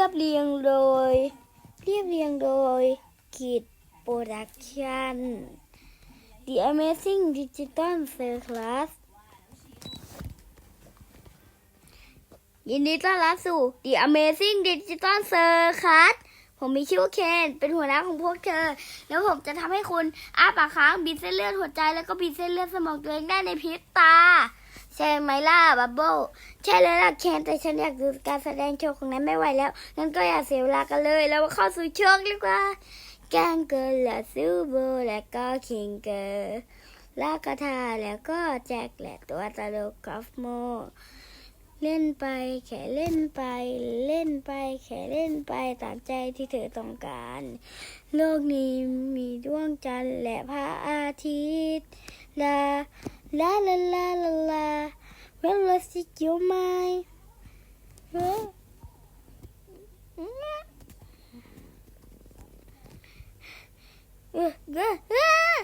ียบเรียงโดย เรียบเรียงโดยกิจโปรดักชัน The Amazing Digital Circus ยินดีต้อนรับสู่ The Amazing Digital Circus ผมมีชื่อว่าเคน เป็นหัวหน้าของพวกเธอ แล้วผมจะทำให้คุณอ้าปากค้างบีบเส้นเลือดหัวใจแล้วก็บีบเส้นเลือดสมองตัวเองได้ในพริบตา ใช่ไหมล่ะบับเบิ้ลใช่แล้วล่ะเคนแต่ฉันอยากดูการแสดงโชว์ของนั้นไม่ไหวแล้วงั้นก็อย่าเสียเวลากันเลย แล้วมาเข้าสู่ช่วงดีกว่าแกงเกลือและซูโบและก็คิงเกอร์ลากระทาแล้วก็แจ็คและตัวตลกกอฟโม เล่นไปแค่เล่นไป เล่นไปแค่เล่นไปตามใจที่เธอต้องการ โลกนี้มีดวงจันทร์และพระอาทิตย์ลาลาลาลาลาลา When was it you mind? เฮ้ยเออเออ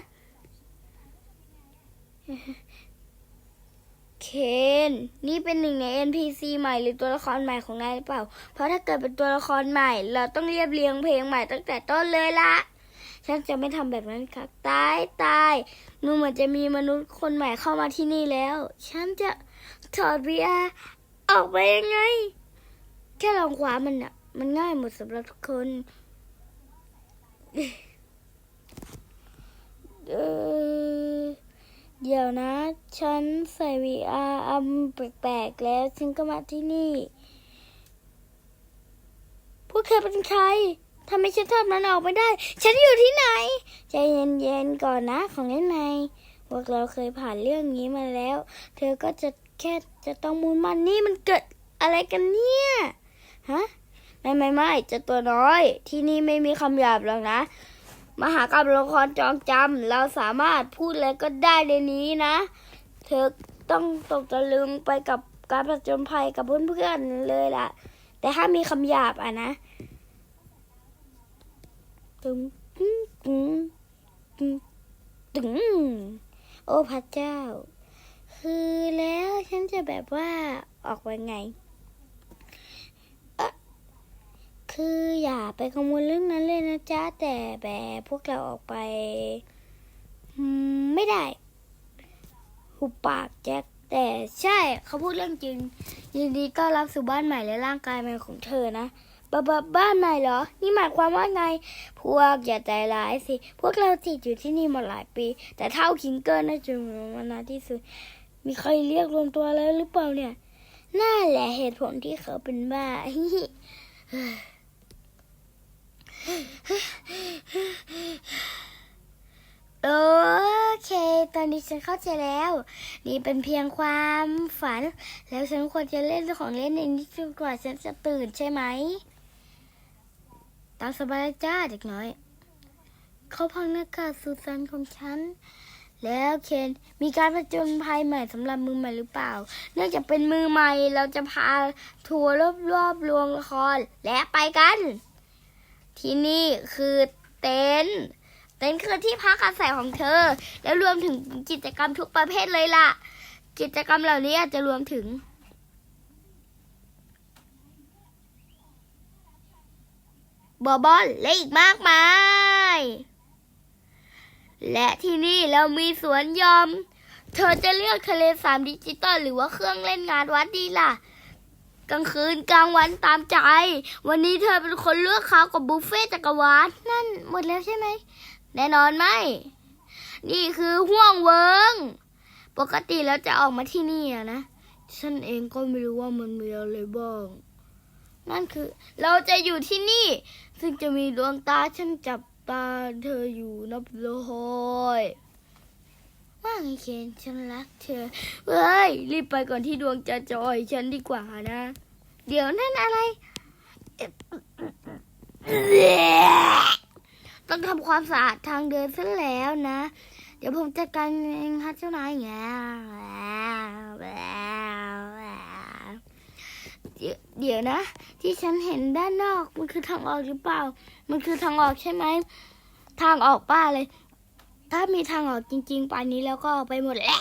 เคน นี่เป็นหนึ่งใน NPC ใหม่หรือตัวละครใหม่ของนายหรือเปล่า เพราะถ้าเกิดเป็นตัวละครใหม่ เราต้องเรียบเรียงเพลงใหม่ตั้งแต่ต้นเลยละฉันจะไม่ทำแบบนั้นครับตายตายนูเหมือนจะมีมนุษย์คนใหม่เข้ามาที่นี่แล้ว ฉันจะถอด VR ออกไปยังไง แค่ลองคว้ามันอะมันง่ายหมดสำหรับทุกคนเดี๋ยวนะ ฉันใส่ VR อันแปลกๆแล้วฉันก็มาที่นี่ พวกเธอเป็นใครทำไมฉันทำมันออกไม่ได้ ฉันอยู่ที่ไหน ใจเย็นๆก่อนนะของเล่นในพวกเราเคยผ่านเรื่องนี้มาแล้ว เธอก็จะแค่จะต้องมูนมันนี่มันเกิดอะไรกันเนี่ยฮะไม่ไม่ไม่จะตัวน้อย ที่นี่ไม่มีคำหยาบหรอกนะ มหากรรมละครจองจำเราสามารถพูดอะไรก็ได้ในนี้นะ เธอต้องตกตะลึงไปกับการผจญภัยกับเพื่อนๆเลยล่ะ แต่ถ้ามีคำหยาบอะนะตึงตึงตึงตึงโอ้พระเจ้า คือแล้วฉันจะแบบว่าออกไปไงเอ๊ะคืออย่าไปกังวลเรื่องนั้นเลยนะจ๊ะ แต่แบบพวกเราออกไป ไม่ได้ หุบปากแจ็คแต่ใช่เขาพูดเรื่องจริง ยินดีต้อนรับสู่บ้านใหม่และร่างกายใหม่ของเธอนะบ้าบบ้านใหม่เหรอ นี่หมายความว่าไง พวกอย่าใจร้ายสิ พวกเราติดอยู่ที่นี่มาหลายปี แต่เท่าคิงเกิลน่าจะมานานที่สุด มีใครเรียกรวมตัวแล้วหรือเปล่าเนี่ยน่าแหละเหตุผลที่เขาเป็นบ้าฮิฮิ โอเค ตอนนี้ฉันเข้าใจแล้ว นี่เป็นเพียงความฝัน แล้วฉันควรจะเล่นของเล่นในนี้จนกว่าฉันจะตื่นใช่ไหม ตามสบายจ้าเด็กน้อย เขาพังหน้ากากสุสันของฉัน แล้วเคนมีการผจญภัยใหม่สำหรับมือใหม่หรือเปล่า เนื่องจากเป็นมือใหม่เราจะพาทัวร์รอบๆรวงละครและไปกัน ที่นี่คือเต็นท์ เต็นท์คือที่พักอาศัยของเธอ แล้วรวมถึงกิจกรรมทุกประเภทเลยล่ะ กิจกรรมเหล่านี้อาจจะรวมถึง บอบอลและอีกมากมาย และที่นี่เรามีสวนยอม เธอจะเลือกทะเลสามดิจิตอลหรือว่าเครื่องเล่นงานวัดดีล่ะกลางคืนกลางวันตามใจ วันนี้เธอเป็นคนเลือกข้าวกับบุฟเฟ่ต์จักรวาลนั่นหมดแล้วใช่ไหม แน่นอนไหม นี่คือห่วงเวิง ปกติแล้วจะออกมาที่นี่อะนะ ฉันเองก็ไม่รู้ว่ามันมีอะไรบ้าง นั่นคือ เราจะอยู่ที่นี่ ซึ่งจะมีดวงตาฉันจับตาเธออยู่นับร้อยว่าไงเคนฉันรักเธอ เฮ้ย รีบไปก่อนที่ดวงจะจอยฉันดีกว่านะ เดี๋ยวนั่นอะไร ต้องทำความสะอาดทางเดินซะแล้วนะ เดี๋ยวผมจัดการเองครับเจ้านายแง่เดี๋ยวเดี๋ยวนะ ที่ฉันเห็นด้านนอกมันคือทางออกหรือเปล่า มันคือทางออกใช่ไหม ทางออกป้าเลย ถ้ามีทางออกจริง ๆป่านนี้แล้วก็ออกไปหมดแล้ว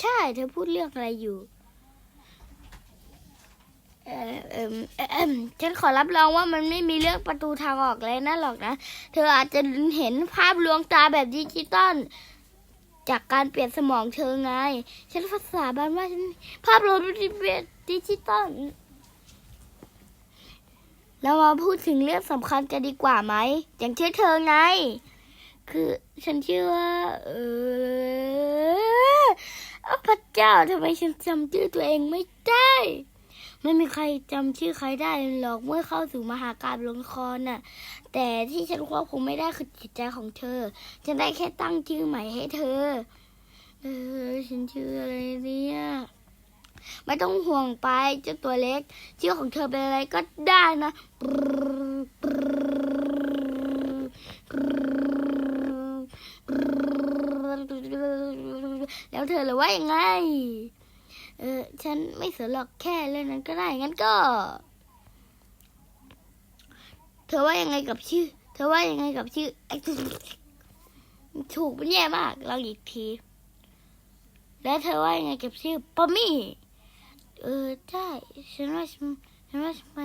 ใช่ เธอพูดเรื่องอะไรอยู่ เออเอเอิ่มฉันขอรับรองว่ามันไม่มีเรื่องประตูทางออกเลยนะหรอกนะ เธออาจจะเห็นภาพลวงตาแบบดิจิตอลจากการเปลี่ยนสมองเธอไง ฉันภาษาบ้านว่าฉันภาพลวงดิจิตอลเรามาพูดถึงเรื่องสำคัญกันดีกว่าไหม อย่างเช่นเธอไง คือฉันชื่อว่า เออพระเจ้าทำไมฉันจำชื่อตัวเองไม่ได้ ไม่มีใครจำชื่อใครได้หรอกเมื่อเข้าสู่มหาการลงครน่ะ แต่ที่ฉันควบคุมไม่ได้คือจิตใจของเธอ ฉันได้แค่ตั้งชื่อใหม่ให้เธอ เออ ฉันชื่ออะไรเนี่ยไม่ต้องห่วงไปเจ้าตัวเล็ก ชื่อของเธอเป็นอะไรก็ได้นะแล้วเธอเลยว่ายังไง เออฉันไม่สนหรอกแค่เรื่องนั้นก็ได้งั้นก็ เธอว่ายังไงกับชื่อ เธอว่ายังไงกับชื่อถูกมันแย่มากลองอีกที แล้วเธอว่ายังไงกับชื่อปอมมี่เออใช่ฉันว่าฉันฉันว่าทำไม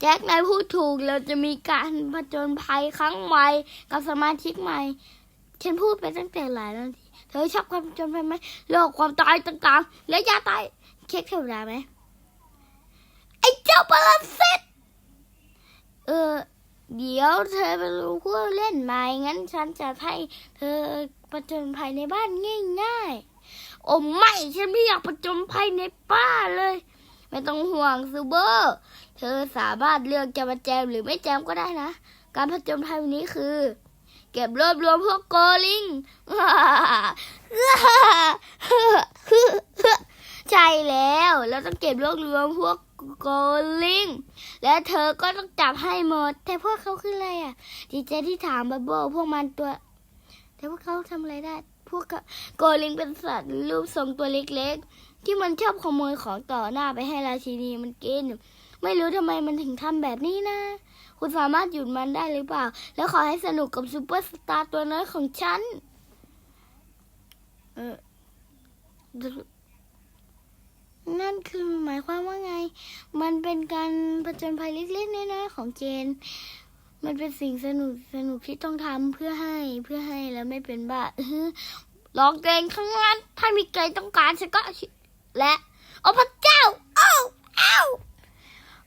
แจ็คนายพูดถูกเราจะมีการผจญภัยครั้งใหม่กับสมาชิกใหม่ ฉันพูดไปตั้งแต่หลายนาที เธอชอบความจญภัยไหมโลกความตายต่างๆ และยาตายเค้กเทวดาไหมไอ้เจ้าปรสิตเออเดี๋ยวเธอเป็นผู้เล่นใหม่งั้นฉันจะให้เธอผจญภัยในบ้านง่ายๆ โอ้ไม่ฉันไม่อยากผจญภัยในป่าเลย ไม่ต้องห่วงซูเบอร์ เธอสามารถเลือกจะมาแจมหรือไม่แจมก็ได้นะ การผจญภัยวันนี้คือ เก็บรวบรวมพวกโกลิงใช่แล้ว เราต้องเก็บรวบรวมพวกโกลิง และเธอก็ต้องจับให้หมด แต่พวกเขาคืออะไรอะดีเจที่ถามบับเบิ้ลพวกมันตัว แต่พวกเขาทำอะไรได้ พวกโกลิงเป็นสัตว์รูปทรงตัวเล็กๆ ที่มันชอบขโมยของต่อหน้าไปให้ราชินีมันกิน ไม่รู้ทำไมมันถึงทำแบบนี้นะ คุณสามารถหยุดมันได้หรือเปล่า แล้วขอให้สนุกกับซูเปอร์สตาร์ตัวน้อยของฉัน เออ นั่นคือหมายความว่าไง มันเป็นการผจญภัยเล็กๆน้อยๆของเจน มันเป็นสิ่งสนุกสนุกที่ต้องทำเพื่อให้เพื่อให้แล้วไม่เป็นบ้าอื้อหือลองเกรงข้างล่างถ้ามีใครต้องการฉันก็และ โอ้พระเจ้า โอ้เอ้า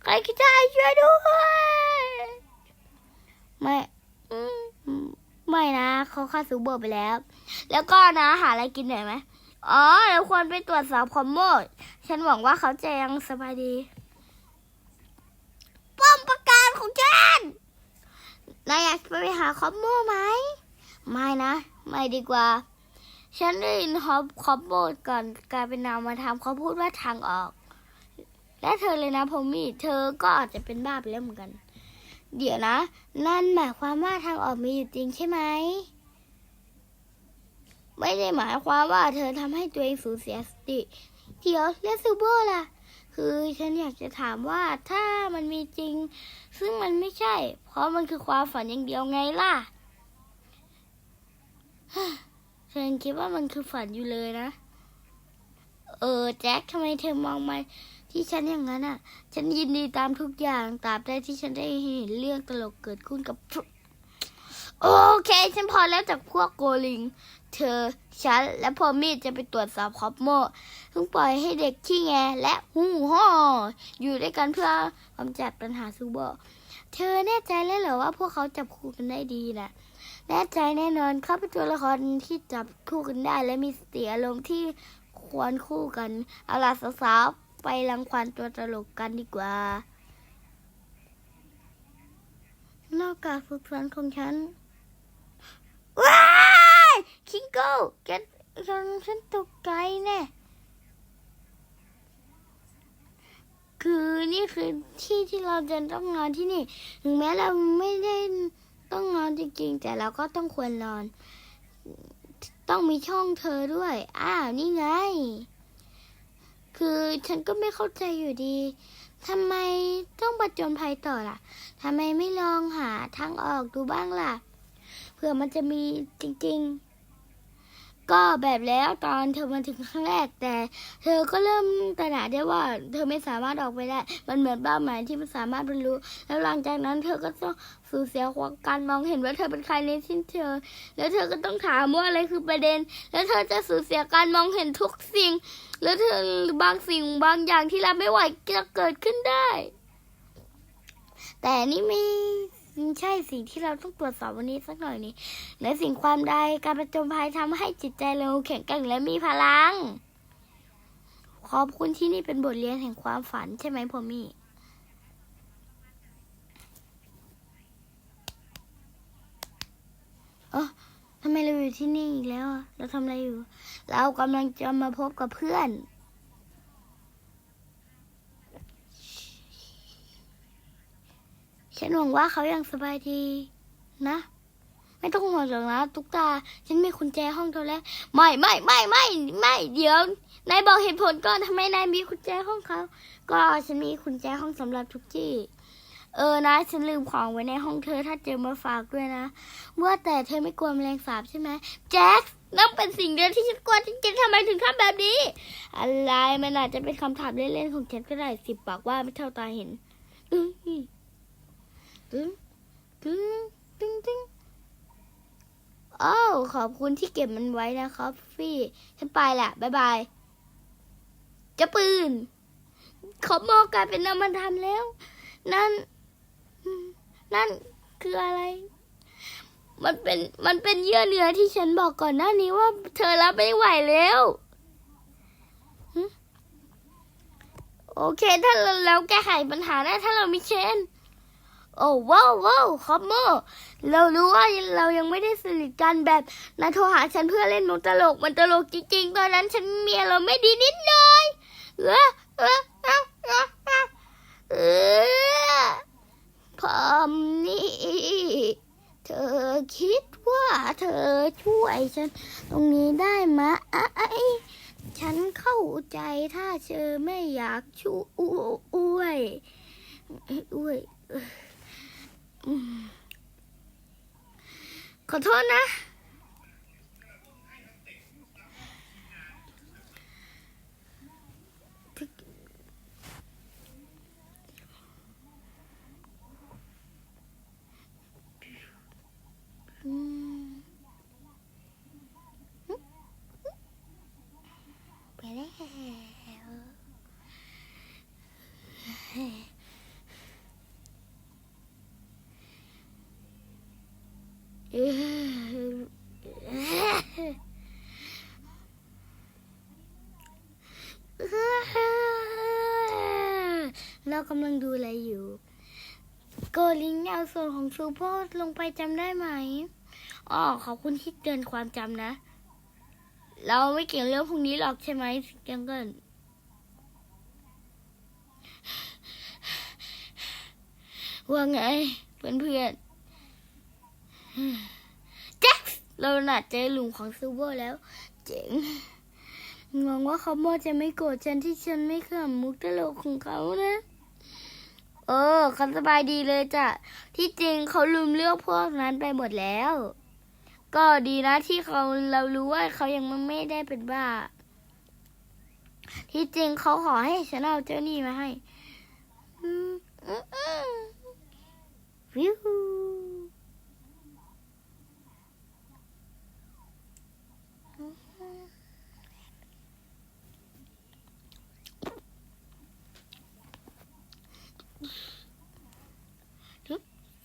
ใครก็ได้ช่วยด้วยไม่ไม่นะเขาฆ่าซูเบอร์ไปแล้ว แล้วก็นะหาอะไรกินหน่อยไหมอ๋อเราควรไปตรวจสอบคอมโมดฉันหวังว่าเขาจะยังสบายดีป้อมประการของฉันนายอยากไปหาคอมโมไหมไม่นะ ไม่ดีกว่า ฉันได้ยินฮอบคอมโบก่อนกลายเป็นนามมาทำเขาพูดว่าทางออก และเธอเลยนะพอมี่เธอก็อาจจะเป็นบ้าไปแล้วเหมือนกัน เดี๋ยวนะ นั่นหมายความว่าทางออกมีอยู่จริงใช่ไหมไม่ได้หมายความว่าเธอทำให้ตัวเองสูญเสียสติ เดี๋ยวเรียกซูเบอร์ล่ะ คือฉันอยากจะถามว่าถ้ามันมีจริง ซึ่งมันไม่ใช่ เพราะมันคือความฝันอย่างเดียวไงล่ะฉันคิดว่ามันคือฝันอยู่เลยนะ เออแจ็คทำไมเธอมองมาที่ฉันอย่างนั้นอะ ฉันยินดีตามทุกอย่างตราบใดที่ฉันได้เห็นเรื่องตลกเกิดขึ้นกับ โอเค ฉันพอแล้วจากพวกโกลิง เธอ ฉัน และพอมีดจะไปตรวจสอบคอปโมเพิ่งปล่อยให้เด็กขี้แงและหูห่ออยู่ด้วยกันเพื่อกำจัดปัญหาซูเบอร์เธอแน่ใจแล้วเหรอว่าพวกเขาจับคู่กันได้ดีน่ะแน่ใจแน่นอนเขาเป็นตัวละครที่จับคู่กันได้ และมีสติอารมณ์ที่ ควรคู่กัน เอาล่ะสาวๆไปรังควานตัวตลกกันดีกว่า นอกจากฝึกฝนของฉัน ว้ายคิงโก้แกฉันฉันตกใจแน่คือนี่คือที่ที่เราจะต้องนอนที่นี่ ถึงแม้เราไม่ได้ต้องนอนจริงๆแต่เราก็ต้องควรนอน ต้องมีช่องเธอด้วย อ้าวนี่ไง คือฉันก็ไม่เข้าใจอยู่ดีทำไมต้องประจนภัยต่อล่ะทำไมไม่ลองหาทางออกดูบ้างล่ะ เผื่อมันจะมีจริง ๆ ก็แบบแล้วตอนเธอมาถึงครั้งแรกแต่ เธอก็เริ่มตระหนักได้ว่า เธอไม่สามารถออกไปได้ มันเหมือนเป้าหมายที่มันสามารถบรรลุแล้วหลังจากนั้น เธอก็ต้องสูญเสียความการมองเห็นว่าเธอเป็นใครในสิ้นเธอ แล้วเธอก็ต้องถามว่าอะไรคือประเด็น แล้วเธอจะสูญเสียการมองเห็นทุกสิ่ง แล้วเธอบางสิ่งบางอย่างที่เรับไม่ไหวจะเกิดขึ้นได้ แต่นี่ ไม่ใช่สิ่งที่เราต้องตรวจสอบวันนี้สักหน่อยนี่ในสิ่งความใดการประจนภัยทำให้จิตใจเราแข็งแกร่งและมีพลัง ขอบคุณที่นี่เป็นบทเรียนแห่งความฝันใช่ไหมพ่อมี่เออทำไมเราอยู่ที่นี่อีกแล้วเราทำอะไรอยู่ เรากำลังจะมาพบกับเพื่อน ฉันหวังว่าเขายังสบายดีนะ ไม่ต้องห่วงหรอกนะตุ๊กตา ฉันมีกุญแจห้องเธอแล้วไม่ไม่ไม่ไม่ไม่เดี๋ยวนายบอกเหตุผลก่อนทำไมนายมีกุญแจห้องเขาก็ฉันมีกุญแจห้องสำหรับทุกที่ เออนะฉันลืมของไว้ในห้องเธอถ้าเจอมาฝากด้วยนะว่าแต่เธอไม่กลัวแมลงสาบใช่ไหมแจ็คนั่นเป็นสิ่งเดียวที่ฉันกลัวจริงๆทำไมถึงทำแบบนี้ อะไรมันอาจจะเป็นคำถามเล่นๆของฉันก็ได้สิบปากว่าไม่เท่าตาเห็นอื้อ ตึ้งตึ้งตึ้งตึ้งอ้าวขอบคุณที่เก็บมันไว้นะครับฟี่ ฉันไปละบ๊ายบาย จะปืน ขอมอกลายเป็นนามธรรมแล้ว นั่น นั่นคืออะไร มันเป็น มันเป็นเยื่อเนื้อที่ฉันบอกก่อนหน้านี้ว่า เธอรับไม่ไหวแล้วโอเค ถ้าเราแล้วแก้ไขปัญหาได้ถ้าเรามีเชน โอ้ว้าวว้าวคอมโมเรารู้ว่าเรายังไม่ได้สนิทกันแบบนายโทรหาฉันเพื่อเล่นมุกตลกมันตลกจริงๆ ตอนนั้นฉันเมียเราไม่ดีนิดหน่อยเออเออเออเออพอมนี่เธอคิดว่าเธอช่วยฉัน ตรงนี้ได้ไหมฉันเข้าใจถ้าเธอไม่อยากช่วยอ้วยอืม ขอโทษนะ อืมไปแล้วเอ่อเรา กำลังดูอะไรอยู่ โกลิงเอาส่วนของซูโพสลงไปจำได้ไหมอ๋อขอบคุณที่เตือนความจำนะ เราไม่เก่งเรื่องพวกนี้หรอกใช่ไหมจังเกิลว่าไงเพื่อนเพื่อนแจ็คเราหนาเจอหลุมของซูเปอร์แล้ว เจ๋งหวังว่าเขาโมจะไม่โกรธฉันที่ฉันไม่ขำมุกตลกของเขานะ เออเขาสบายดีเลยจ้ะ ที่จริงเขาลืมเรื่องพวกนั้นไปหมดแล้ว ก็ดีนะที่เขาเรารู้ว่าเขายังไม่ได้เป็นบ้า ที่จริงเขาขอให้ฉันเอาเจ้านี่มาให้วิว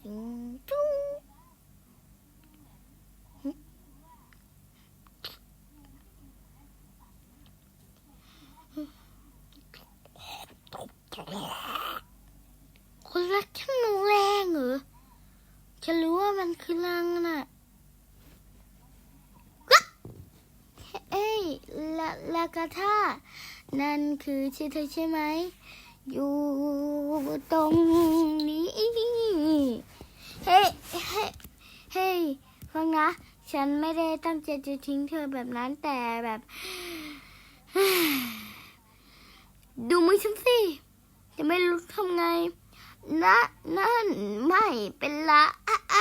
อืมจุ๊งคุณรักฉันรุนแรงเหรอฉันรู้ว่ามันคือรังน่ะกะเอ้ยลาลากาธานั่นคือชื่อเธอใช่ไหม อยู่ตรงนี้ เฮ้เฮ้เฮ้ฟังนะ ฉันไม่ได้ตั้งใจจะทิ้งเธอแบบนั้นแต่แบบ ดูมือฉันสิ จะไม่รู้ทำไงนะนั่นไม่เป็นละไอ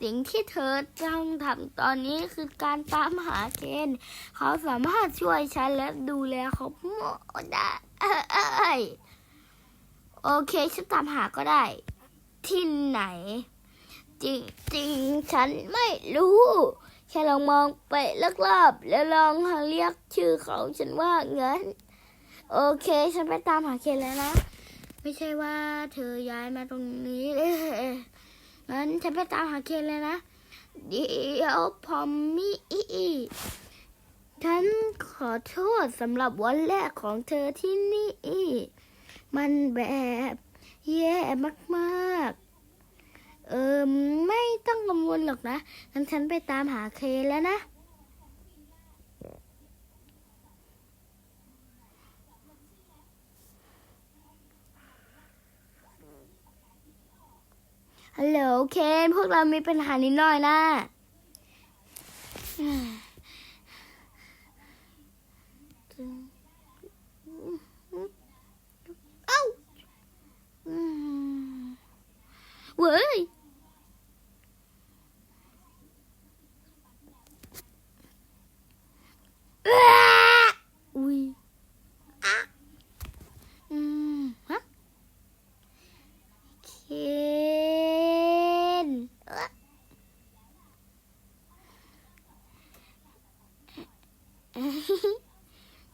สิ่งที่เธอต้องทำตอนนี้คือการตามหาเคนเขาสามารถช่วยฉันและดูแลเขาหมดได้โอเคฉันตามหาก็ได้ ที่ไหน จริงๆ ฉันไม่รู้ แค่ลองมองไปรอบๆแล้วลองเรียกชื่อเขาฉันว่าเงั้นโอเค ฉันไปตามหาเคนแล้วนะ ไม่ใช่ว่าเธอย้ายมาตรงนี้เงั้นฉันไปตามหาเคนเลยนะเดี๋ยวพอมมี่ฉันขอโทษสำหรับวันแรกของเธอที่นี่ มันแบบแย่มากๆ เออไม่ต้องกังวลหรอกนะงั้นฉันไปตามหาเคแล้วนะ ฮัลโหลเคนพวกเรามีปัญหานิดหน่อยนะเอ้าเว้ย อุ้ยอืมฮะเคน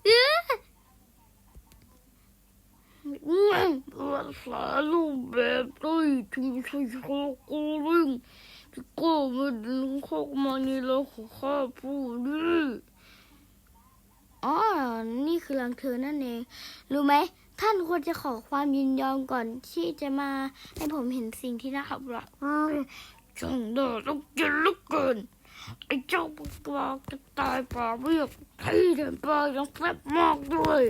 เอ้อเอ้อรักษารูปแบบด้วยถึงใช้โคโกลิงก็ไม่ดึงเข้ามาในโลกของข้าผู้นี้ อ๋อ นี่คือรังเธอนั่นเอง รู้ไหม ท่านควรจะขอความยินยอมก่อนที่จะมาให้ผมเห็นสิ่งที่น่ารับรักเฮ้ยช่างน่าต้องกินลือเกินไอ้เจ้าปลาจะตายป่าเรียกที่เดินป่ายังแซ่บมากด้วย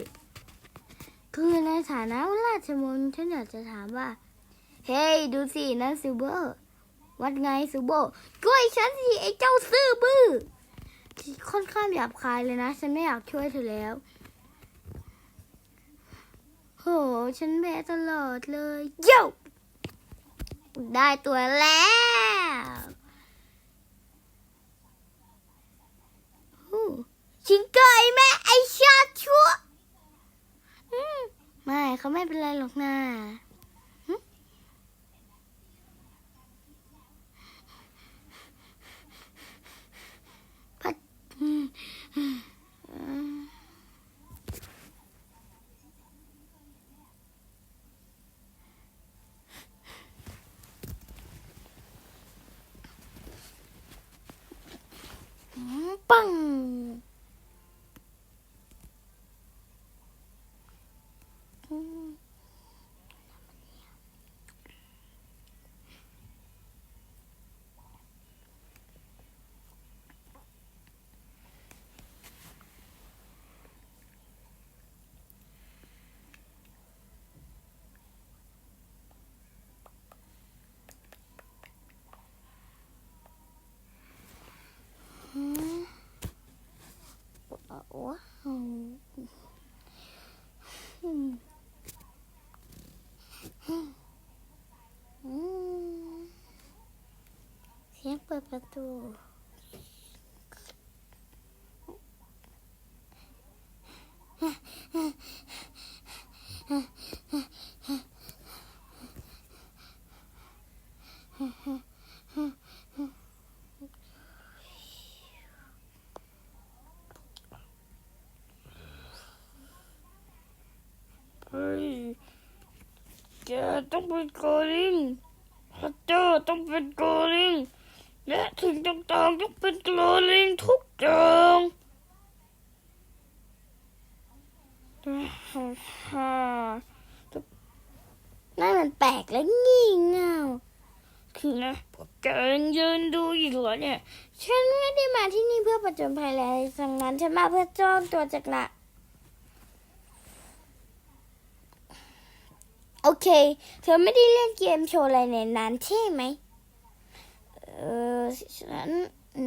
คือในฐานะราชมนฉันอยากจะถามว่า เฮ้ย ดูสินั่นซูเบอร์ วัดไงซูโบกล้วยฉันสิไอ้เจ้าซื่อบื้อ ค่อนข้างหยาบคายเลยนะ ฉันไม่อยากช่วยเธอแล้ว โห ฉันแพ้ตลอดเลยโย่ได้ตัวแล้วชิงเกยแม่ไอชาชั่วไม่เขาไม่เป็นไรหรอกนะหึพัดอืมอืมปัง อืมอืม ว้าวอืม อืมเสียงเปิดประตู เฮ้ยแกต้องเป็นโกลิงพระเจ้าต้องเป็นโกลิงและสิ่งต่างๆต้องเป็นโกลิงทุกอย่างนั่นมันแปลกและงี่เง่าคือนะพวกแกยังยืนดูอีกเหรอเนี่ย ฉันไม่ได้มาที่นี่เพื่อประจนภัยอะไรทั้งนั้น ฉันมาเพื่อจ้องตัวจากหนะ โอเค เธอไม่ได้เล่นเกมโชว์อะไรในนั้นใช่ไหม เออฉัน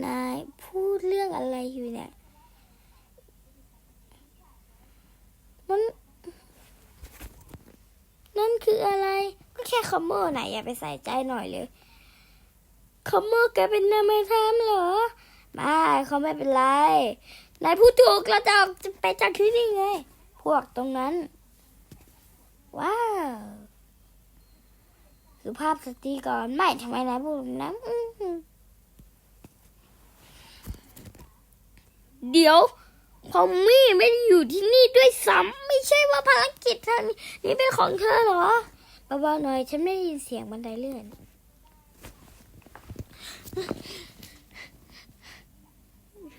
นายพูดเรื่องอะไรอยู่เนี่ย มันนั่นคืออะไร ก็แค่คอมเมอร์ไหนอย่าไปใส่ใจหน่อยเลยคอมโมอร์แกเป็นนามธรรมเหรอ ไม่เขาไม่เป็นไร นายพูดถูกเราจะออกไปจากที่นี่ไง พวกตรงนั้น ว้าว สุภาพสตรีก่อน ไม่ทำไมนายพูดแบบนั้นอื้อหือเดี๋ยวพอมมี่ไม่ได้อยู่ที่นี่ด้วยซ้ำไม่ใช่ว่าภารกิจเธอนี่นี่เป็นของเธอเหรอเบาๆหน่อย ฉันไม่ได้ยินเสียงบันไดเลื่อน เ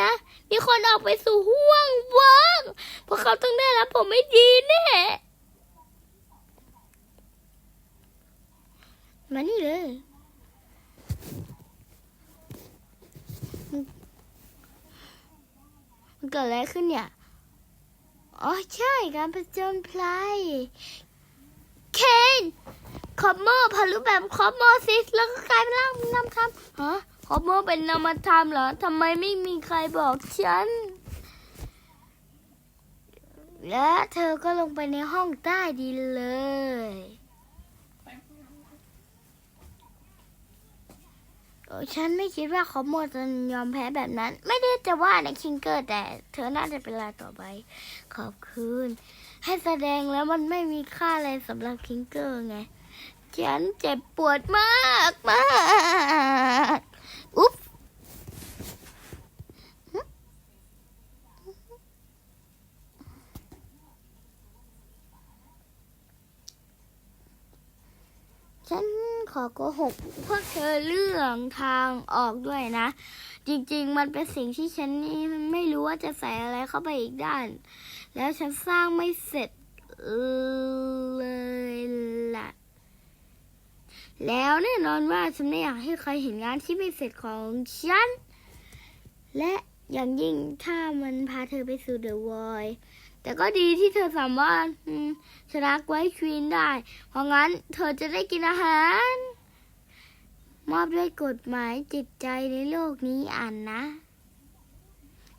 นะ มีคนออกไปสู่ห้วงว่างเพวกเขาต้องได้รับผมไม่ดีแน่มานี่เลยมันเกิดอะไรขึ้นเนี่ย อ๋อใช่การผจญภัยเคนคอมโมพารูแบบคอมโมซิส แล้วก็กลายเป็นร่างนามธรรมฮะ คอมโมเป็นนามธรรมเหรอทำไมไม่มีใครบอกฉัน และเธอก็ลงไปในห้องใต้ดินเลย ฉันไม่คิดว่าคอมโมจะยอมแพ้แบบนั้น ไม่ได้จะว่านะคิงเกอร์ แต่เธอน่าจะเป็นรายต่อไป ขอบคุณ ให้แสดงแล้วมันไม่มีค่าอะไรสำหรับคิงเกอร์ไง ฉันเจ็บปวดมากมาก อุ๊บฉันขอโกหกพวกเธอเรื่องทางออกด้วยนะ จริงๆ มันเป็นสิ่งที่ฉันนี่ไม่รู้ว่าจะใส่อะไรเข้าไปอีกด้าน แล้วฉันสร้างไม่เสร็จเลยล่ะ แล้วแน่นอนว่าฉันไม่อยากให้ใครเห็นงานที่ไม่เสร็จของฉัน และอย่างยิ่งถ้ามันพาเธอไปสู่เดอะวอยแต่ก็ดีที่เธอสามารถชนะไว้ควีนได้ เพราะงั้นเธอจะได้กินอาหาร มอบด้วยกฎหมายจิตใจในโลกนี้อ่านนะ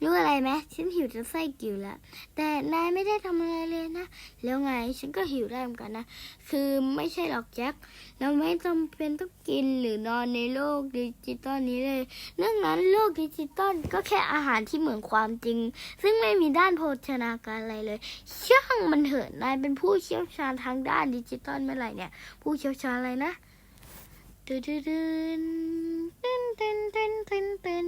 รู้อะไรไหมฉันหิวจะไส้กิ่วแล้ว แต่นายไม่ได้ทำอะไรเลยนะ แล้วไงฉันก็หิวได้เหมือนกันนะ คือไม่ใช่หรอกแจ็คเราไม่จำเป็นต้องกินหรือนอนในโลกดิจิตอลนี้เลยเรื่องนั้นโลกดิจิตอลก็แค่อาหารที่เหมือนความจริง ซึ่งไม่มีด้านโภชนาการอะไรเลย ช่างมันเถอะนายเป็นผู้เชี่ยวชาญทางด้านดิจิตอลเมื่อไหร่เนี่ย ผู้เชี่ยวชาญอะไรนะตึนตึนตึนตึนตึนตึน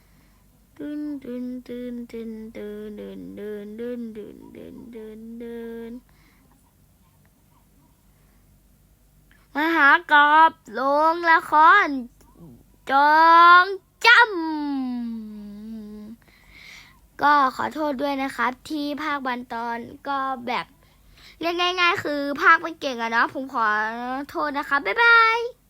ดึนดึนดึนดึนดึนดึนดึนดึนดึนดึนดึนดึนมหากรอบโรงละคร จองจำก็ขอโทษด้วยนะครับ ที่ภาคบันตอนก็แบบเรียกง่าย ๆ คือภาคไม่เก่งอะเนาะผมขอโทษนะคะ บ๊ายบาย